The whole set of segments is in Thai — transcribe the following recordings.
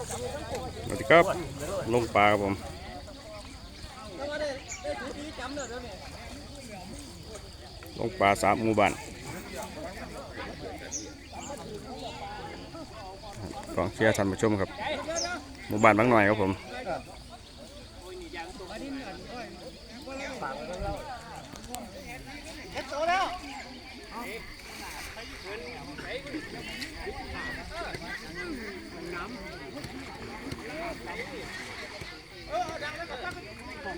สวัสดีครับ ลงปลาครับผมลงปลาสามหมู่บ้านกองเชียร์ท่านผู้ชมครับ หมู่บ้านบางหน่อยครับผมแจ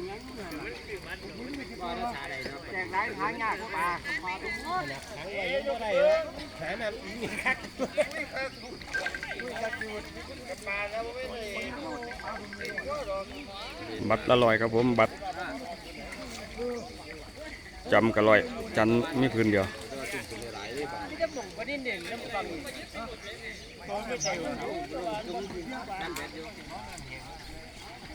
กร้านหางากปลาปลาตุ้งน้อยหางไว้ยังบ่ได้แขนน่ะมีคักปลาแล้วไม่ได้บัตรละลอยครับผมบัตรจำกระลอย จันมีพื้นเดียว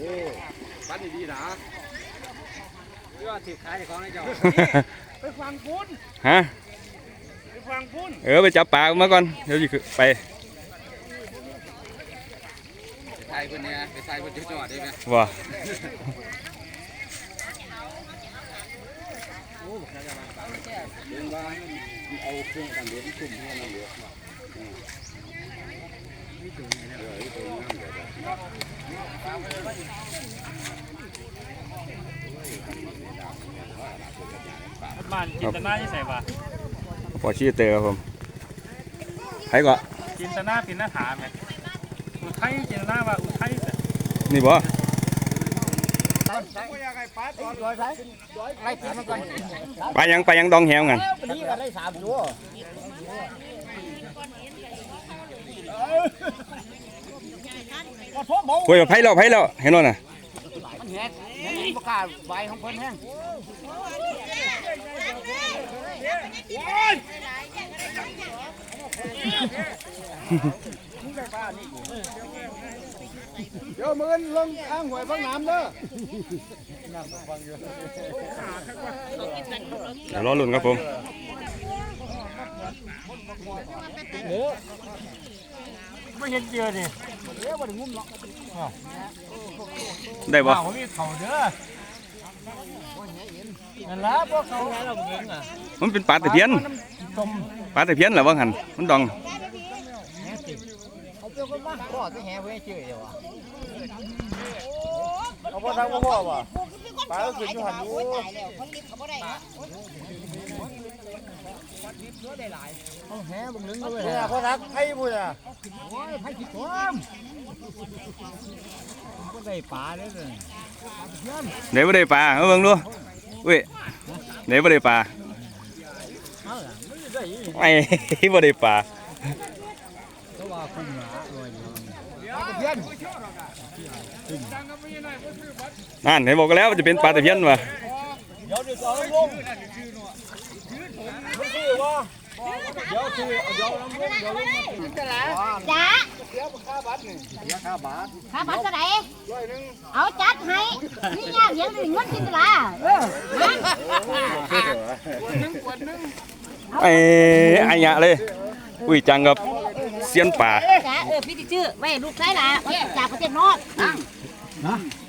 บ่งประเด็นเด่นแล้วฟังต้องไม่ใช่ว่าปั้นดีๆนะเพื่อถือขายของให้เจ้าไปฟังพุ่นฮะไปฟังพุ่นเออไปจับปลามาก่อนเดี๋ยวจะไปไทยคนเนี้ยไปไทยคนจังหวัดได้ไหมว่าเรื่องว่าเอาเครื่องกันเลี้ยงชุ่มให้มันเยอะ บ้านจินตนาที่ใส่ปะพอชี้เตอครับผมใครก็จินตนาเป็นหน้าถามไหมอุทัยจินตนาว่าอุทัยนี่บ่ไล่กินมันก่อนปลายังปลายังดองแหวงัน ก็ไล่สามตัวคุยกับไผ่แล้วไผ่แล้วเห็นแล้วน่ะมันแหกมันประกาศใบของเพิ่นแห้งเดี๋ยวมือนลงอ้างหวยพักน้ำเด้อเดี๋ยวรอลุ้นครับผม ไม่เห็นเจอนี่ได้บ่เขามีเขาเด้อนั่นละพวกเขาเราเงินอะมันเป็นปลาตะเพียนต้มปลาตะเพียนเหรอว่าหันมันดองเขาเจ้าก็มาพ่อจะแห่ไว้เฉยเดียวอะเอาพ่อทางพ่อป่ะปลาก็ขึ้นอยู่หันอยู่ เขาแห่บึงนึงเลยเนี่ยพ่อทักไอ้บุญอะโอ้ยไผ่ขี้ต้มก็ได้ปลาเลยเลยเดี๋ยวบ่ได้ปลาเอาเบิ่งดูเว้ยเดี๋ยวบ่ได้ปลาไอ้ บ่ได้ปลาก็ว่าคุณหมาเลยเพี้ยนนั่นเห็นบอกกันแล้วว่าจะเป็นปลาตะเพียนว่ะเดี๋ยวเดี๋ยวจะเอาลง เดี๋ยวซื้อเดี๋ยวน้องเดี๋ยวลงจ้าเดี๋ยวค่าบัตรนี่เดี๋ยวค่าบัตรข้าพันเท่าไหร่ร้อยหนึ่งเอาจัดให้นี่ยากเสียงหนึ่งเงินกินตลาเออนั่งกวนนึงไอ้ไอ้ยะเลยอุ้ยจังกับเสียนป่าจ้าเออพี่ติชื่อไว้ลูกชายล่ะจากประเทศนอก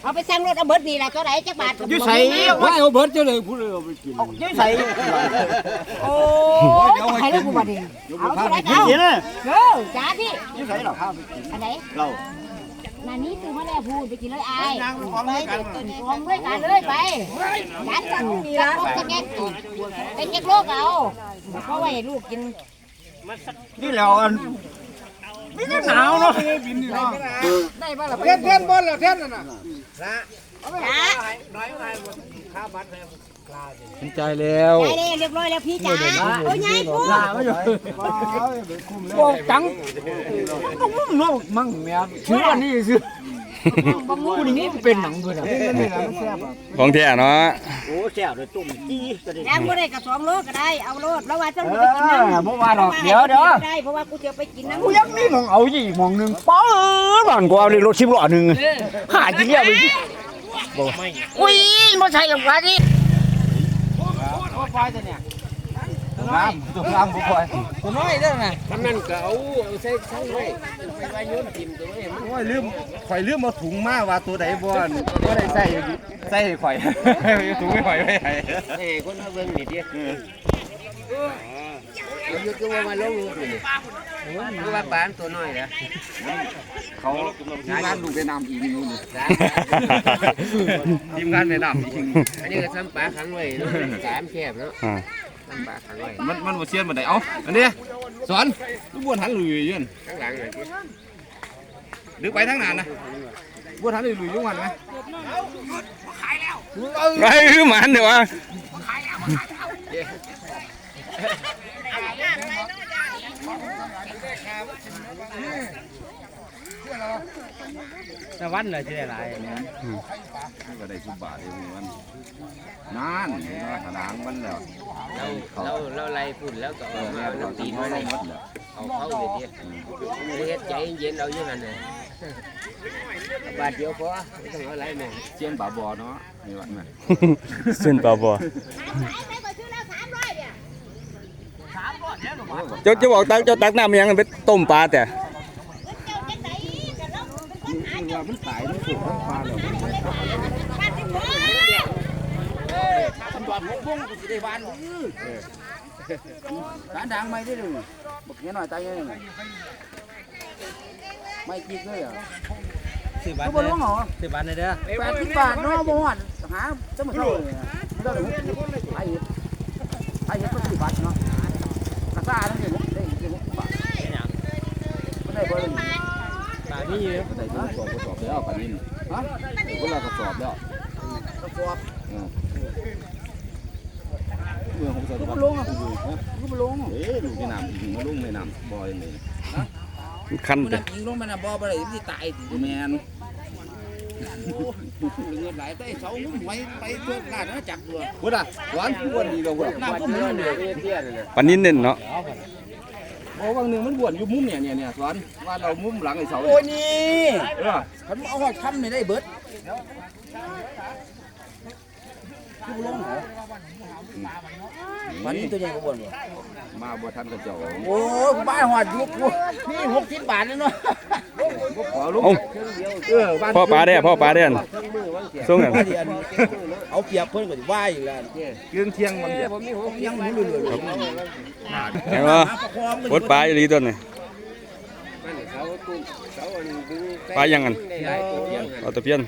เอาไปสั่งรถเอาเบิดนี่ล่ะเท่าไหร่จักบาทยืใส่ว่าเอาเบิร์ดจะเลยพูดเลยเอาไปกินยืใส่โอ้ยจะให้ลูกกูบ่ดีเอาเท่าไหร่เอากินเลยเออจ้าพี่ยืใส่หรอข้าวไปกินอันไหนเรานานี้ซื้อมาแล้วพูดไปกินเลยอายไปของด้วยกันเลยไปยันกันนี่ละจะแก้เป็นแก้โรคเอาเพราะว่าให้ลูกกินนี่แล้วอัน ไม่ได้หนาวเนาะได้บ้างล่ะเพี้ยนเพี้ยนบอลเหรอเพี้ยนน่ะนะจ้าน้อยไปค่าบัตรสนใจแล้วใจเลยเรียบร้อยแล้วพี่จ๋าโอ้ยยายพูดลาไม่อยู่บอกจังต้องมุ่งเนาะมั่งแม่ชื่ออันนี้ชื่อ บางูนี่เป็นหนังด้วยนะของแท้เนาะโอ้แซ่บเลยตุ่มจี้ก็ได้แล้วบ่ได้กับสองโลก็ได้เอาโลดแล้วว่าจะไปกินน้ำอบ่ว่าดอกเดี๋ยวเดี๋ยวได้เพราะว่ากูจะไปกินน้ำกูยังมีมองเอาอีกมองหนึ่งป๊อดบ้านกูเอาเลยรถชิบล้อหนึ่งหากิเรียบเลยอุ้ยมาใช่กับกัน นี่น้ำตัวน้ำผู้คอยตัวน้อยเด้อนะทำนั่นก็เอาเอาใส่ช่องไว้ไปไว้โยนทิ่มตัวนี้มันโอ้ยลืมข่อยลืมมาถุงมาว่าตัวใดบ่อนบ่ได้ใส่ใส่ให้ข่อยถุงไม่ข่อยไว้ให้ให้คนมาเบิ่งนี่ดิเอาอยู่ตัวมาลงอยู่นี่คือว่าปานตัวน้อยนะเขาทีมงานลูกไปนำอีกนู่นนี่สามทีมงานไปนำอีกอันนี้ก็ซ้ำปลาขังไว้เนาะสามแคบเนาะ อ่าซ้ำปลาขังไว้มันมันบ่เชียนบ่ได้เอ้าอันนี้สอนลูกบวนหันลุยยืนข้างหลังเลยดิดึกไปทั้งนานนะบวนหันลุยลุยยุ่งหันไหมไอ้คือหมันเดี๋ยววะ แต่วันเลยจะได้หลายก็ได้สุบบาทเองมันนานเห็นว่าถนางมันแล้วเราเราเราไล่พุ่นแล้วก็เอเอาอมาแม่เราเราตีตีนมามาได้เลยหมดแล้วเอาเข้าเลยดิเฮ็ดใจเย็นเอาอยู่นั่นน่ะบาทเดียวพอไม่ต้องเอาอะไรแม่เชียนบาบอเนาะนี่ว่าแม่เส้นปลาบ่ขายไปซื้อแล้วสามร้อยเนี่ยเจ้าเจ้าบอกตักเจ้าตักน้ำยังไปต้มปลาแต่ มันตายมันสุกมันปลาแล้วบ้านที่หัวตำรวจวงกูสิได้บ้านกาดังไม่ได้เลยบักเงี้ยหน่อยตายยังไงไม่กินเลยอะสิบบาทก็บ่รู้เหรอสิบบาทเลยเด้อแปดสิบบาทเนาะบ่ฮอดหาจะมาเท่าเลยเจ้าหนูไอ้เห็ดไอ้เห็ดก็สิบบาทเนาะกระซ่าทั้งนี้ได้ได้หกสิบบาทไม่ได้บ่เลยบาท นี่เยอะได้กระสอบกระสอบแล้วปานนี้ฮะคนละกระสอบแล้วกระสอบเมื่อผมใส่กระลงอะกูบ่ลงเอ้ยลูกในน้ำอีกมาลงในน้ำบ่อยนี่คันมันแต่ยิงลงไปน่ะบ่บ่ได้สิตายติแม่นเงินหลายแต่เสางุ้มไว้ไปเพื่อลาดนะจักตัวพุ่นอะหวานพุ่นดีกว่าพุ่นน้ำก็มันเนี่ยเตี้ยนั่นน่ะปลานินเน่นเนาะ บอกว่าหนึ่งมันบวนอยู่มุมเนี่ยเนี่ยเนี่ยสอนว่าเรามุมหลังไอ้เสาโอ้ยนี่เออฉันเอาหอดคำนี่ได้เบิดมันตัวใหญ่กว่าบวนมาบ่ทันกระเจ้าโอ้ยบ้านหอดยุกกูนี่หกสิบบาทเลยเนาะขอลูก เอ้าเออบ้านพ่อปลาได้พ่อปลาได้อันส่งกันว่าที่อันเอาเปรียบเพิ่นก็สิว่าอยู่แล้วเรื่องเที่ยงมันเดียวยังไม่รู้เลยเห็นบ่ปลดปลาอยู่ดีต้นนี่มันเสาตุ้มเสาอันดึงปลายังกันได้หลายตัวเดียวเอาตะเพียน